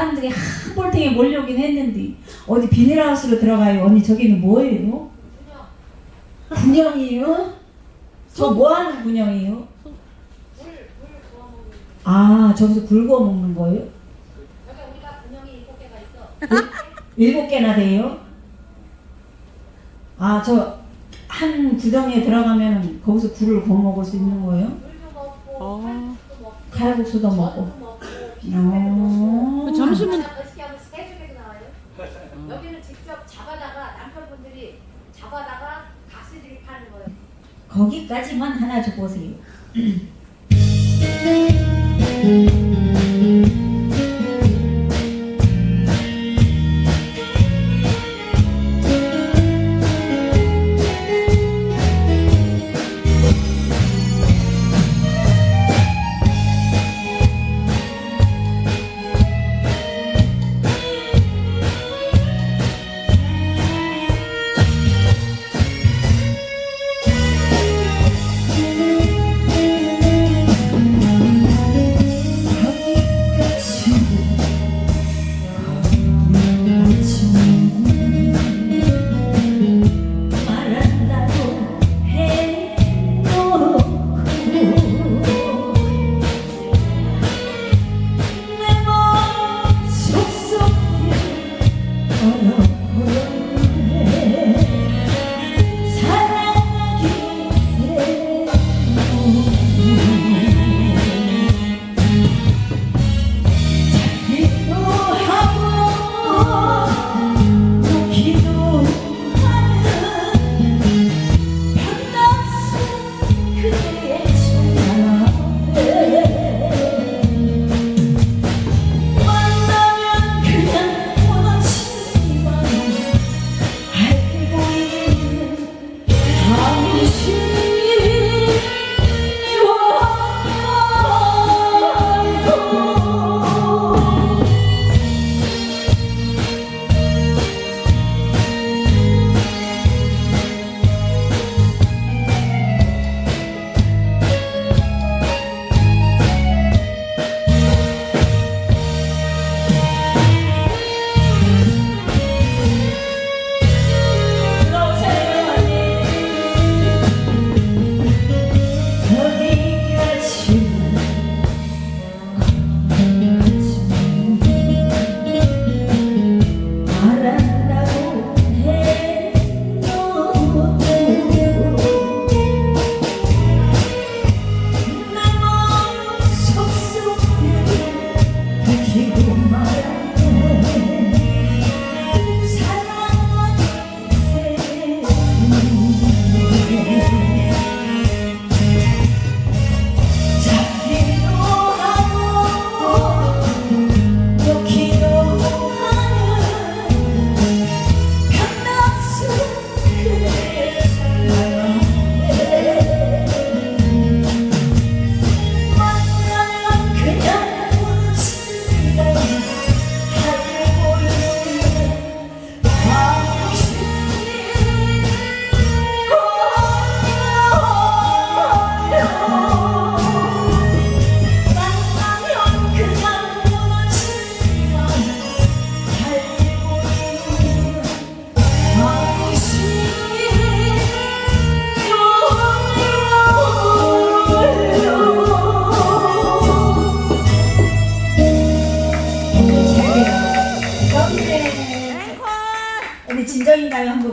사람들이 한 볼탱이 몰려오긴 했는데 어디 비닐하우스로 들어가요 언니 저기는 뭐예요? 군영이에요? 저 뭐하는 군영이에요? 아 저기서 굴 구워 먹는 거예요? 여기 우리가 분명히 일곱 개가 있어. 일곱 개나 돼요? 아 저 한 구덩이에 들어가면 거기서 굴을 구워 먹을 수 있는 거예요? 물도 먹고 어. 칼국수도 먹고 칼국수도 먹고 도 먹고 어. 그 점심은 어떻게 하면 세 개도 나와요. 여기는 직접 잡아다가 남편분들이 잡아다가 각시들이 파는 거예요. 거기까지만 하나 줘보세요.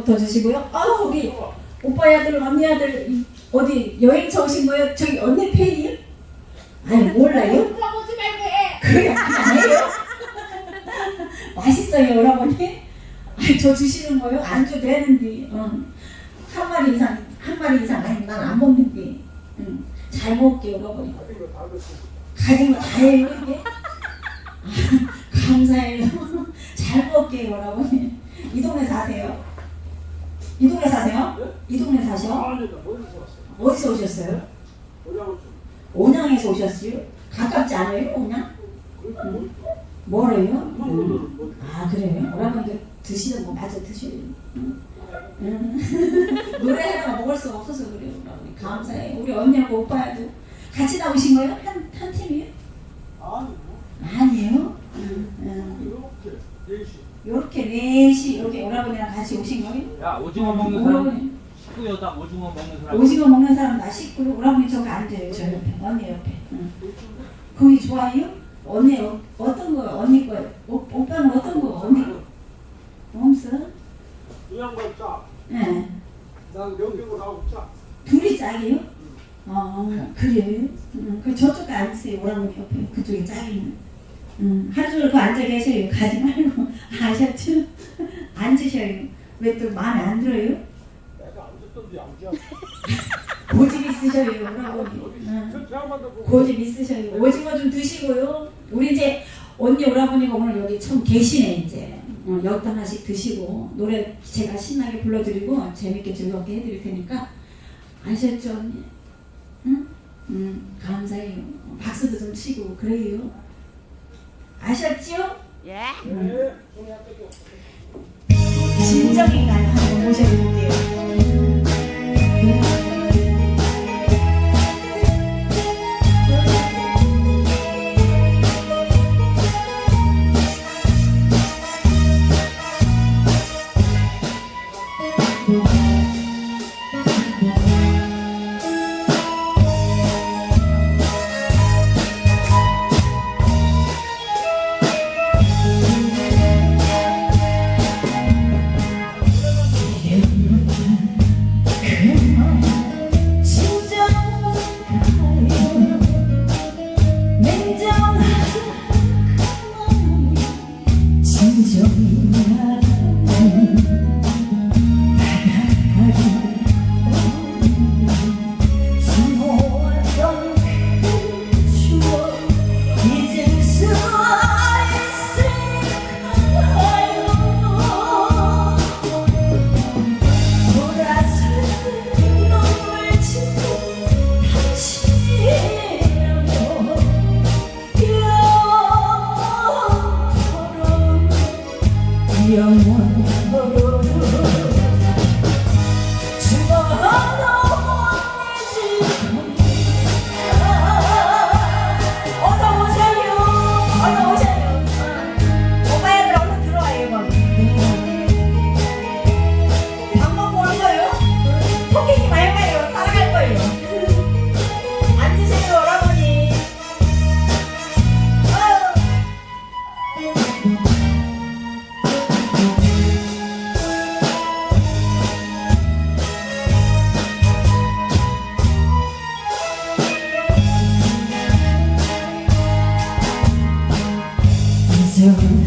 더 주시고요. 아 우리 오빠 아들 언니 아들 이- 어디 여행차 오신 거예요? 저기 언니 페이요? 아니 몰라요? 그래 아니에요? 맛있어요? 아니 저 주시는 거요? 안주 되는데 응. 한 마리 이상 한 마리 이상 아니 난안 먹는데 응. 잘 먹을게 오라버니 가진 거 다 해요 이게? 감사해요 잘 먹을게요 오라버니 이 동네 사세요? 이 동네 사세요? 이 동네 사셔? 멀리서 왔어요. 어디서 오셨어요? 좀. 온양에서 오셨어요? 가깝지 않아요 온양? 그러니까 뭐래요? 뭐, 뭐, 아 그래요? 오라버니 드시는 거 마저 드셔요. 응. 응. 노래하다가 먹을 수가 없어서 그래요. 오라버니 감사해. 우리 언니하고 오빠도 같이 나오신 거예요? 한, 한 팀이요? 아니 뭐. 아니에요? 넷이 여기 오라버니랑 같이 오신 거예요? 야 오징어 먹는 사람 오라버니 식구여다 오징어 먹는 사람 오징어 먹는 사람 나 식구요. 오라버니 저기 앉아요. 저 옆에 언니 옆에. 응. 거기 좋아요? 언니 어, 어떤 거 언니 거 오, 오빠는 어떤 거 언니 거? 없어? 이 양반 짜. 네. 난 명경을 하고 짜. 둘이 짝이요? 어 그래요? 응. 그 저쪽에 앉으세요. 오라버니 옆에 그쪽에 짝이는. 응. 하루 종일 그 앉아 계셔요. 가지 말고 아셨죠? 앉으셔요. 왜 또 마음에 안 들어요? 내가 안 듣던데 안 짜. 고집 있으셔요, 오라버니. 응. 고집 있으셔요. 오징어 좀 드시고요. 우리 이제 언니 오라버니가 오늘 여기 처음 계시네 이제. 어, 엿 하나씩 드시고 노래 제가 신나게 불러드리고 재밌게 즐겁게 해드릴 테니까 아셨죠 언니? 응? 응 감사해요. 어, 박수도 좀 치고 그래요. 아셨죠? 예. 떼기 진정인가요? 한번 모셔볼게요. 이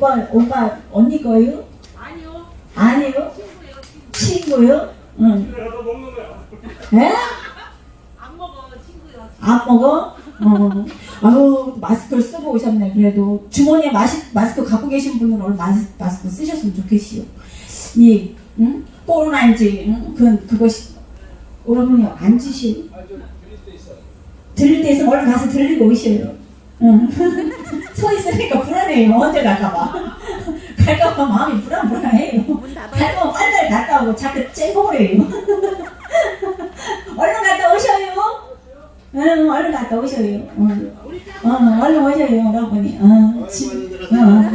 오빠 오빠 언니 거요? 아니요. 아니요 친구요? 응 그래 너 먹는 거야. 에? 안 먹어 친구요. 안 먹어? 어. 아유 마스크를 쓰고 오셨네 그래도 주머니에 마시, 마스크 갖고 계신 분은 오늘 마스, 마스크 쓰셨으면 좋겠시요 이 응? 코로나인지 응? 그, 그것이 여러분이 아, 있어. 들릴 때 있으면 얼른 가서 들리고 오셔요. 응. 서 있으니까 불안해요. 언제 갈까봐. 갈까봐 마음이 불안불안해요. 갈거면 빨리 갔다 오고 자꾸 쨍거려요. 얼른 갔다 오셔요. 응, 얼른 갔다 오셔요. 응. 어, 얼른 오셔요, 여러분이. 어, 집, 어.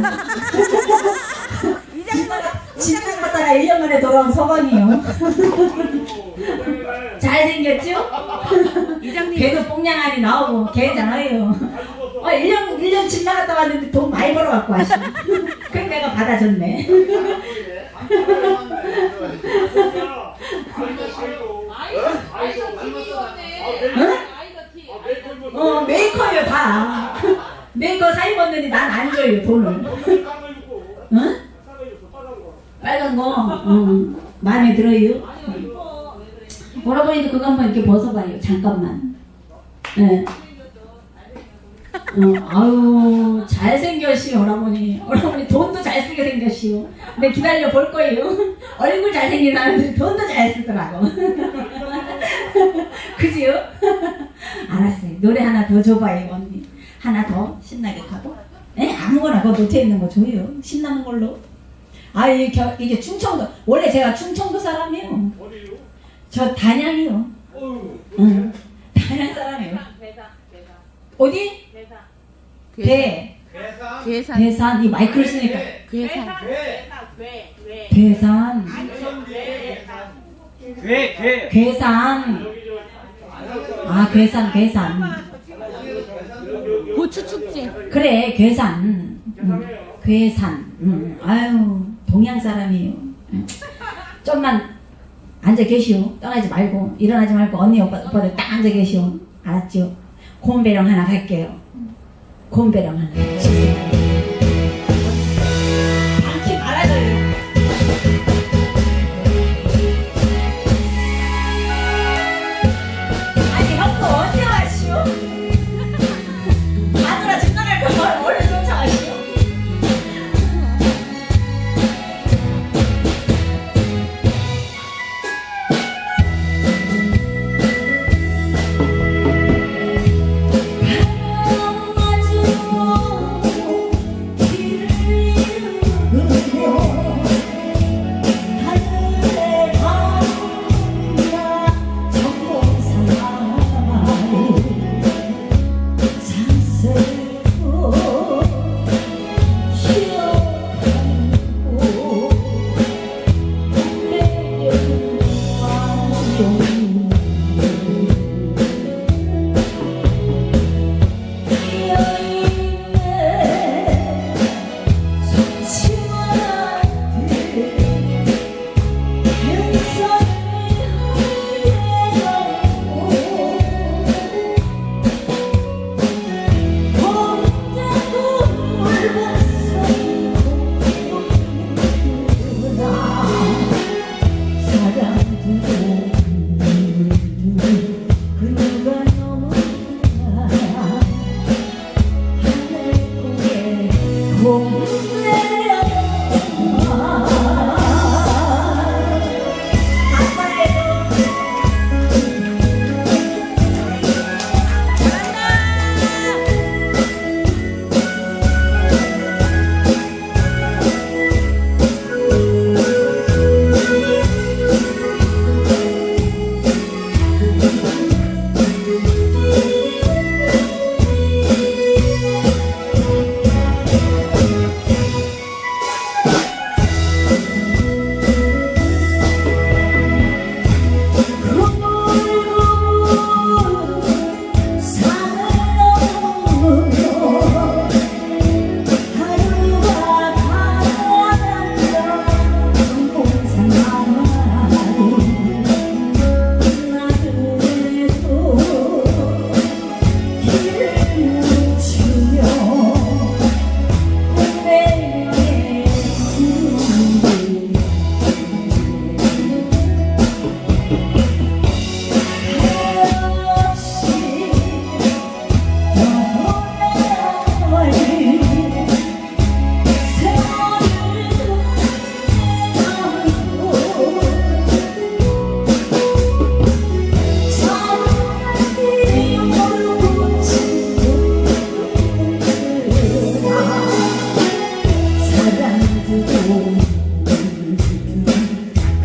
집만 갔다가 1년 만에 돌아온 서방이요. 잘생겼죠? 이장님. 걔도 뽕냥아리 나오고 걔잖아요. 어, 1년, 1년 집 나갔다 왔는데 돈 많이 벌어갖고 왔어. 그러니까 내가 받아줬네. 어 메이커예요 다. 메이커 사 입었는데 난 안 줘요 돈을. 응? 빨간 거. 응. 마음에 들어요? 오라버니도 그거 한번 이렇게 벗어봐요. 잠깐만. 네. 어, 아유 잘생겼시오 오라버니. 오라버니 돈도 잘쓰게 생겼시오. 근데 기다려 볼 거예요. 얼굴 잘생긴 사람들이 돈도 잘 쓰더라고. 그지요? 알았어요. 노래 하나 더 줘봐요 언니. 하나 더 신나게 가고. 네 아무거나 그거 노트에 있는 거 줘요. 신나는 걸로. 아 이게, 겨- 이게 충청도 원래 제가 충청도 사람이에요. 저 단양이요. 응. 단양 사람이에요. 어디? 대 괴산? 대산. 이 마이크를 쓰니까. 괴산. 대산. 괴, 괴. 괴산. 아 괴산 괴산. 고추 축제. 그래 괴산. 응. 괴산. 응. 아유 동양 사람이에요. 응. 좀만 앉아 계시오. 떠나지 말고 일어나지 말고 언니 오빠, 오빠들 딱 앉아 계시오. 알았죠 곰배령 하나 갈게요 곰배령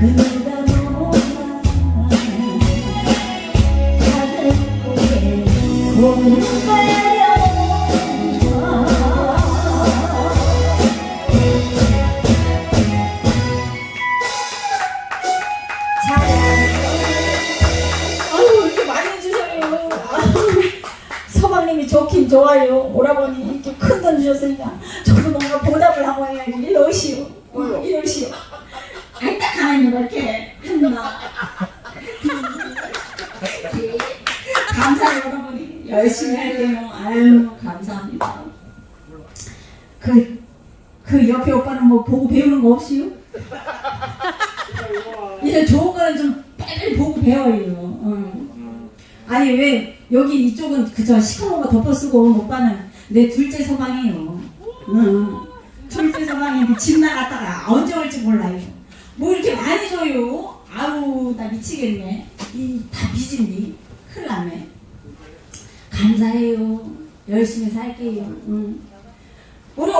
아 여러분이. 열심히 할게요. 아유, 감사합니다. 그, 그 옆에 오빠는 뭐 보고 배우는 거 없이요? 이제 좋은 거는 좀 빨리 보고 배워요. 어. 아니 왜 여기 이쪽은 그저 시커먼 거 덮어 쓰고 온 오빠는 내 둘째 서방이에요. 응. 둘째 서방인데 집 나갔다가 언제 올지 몰라요. 뭐 이렇게 많이 줘요? 아우 나 미치겠네. 이 다 빚인데 큰일 났네. 감사해요. 열심히 살게요. 응. 우리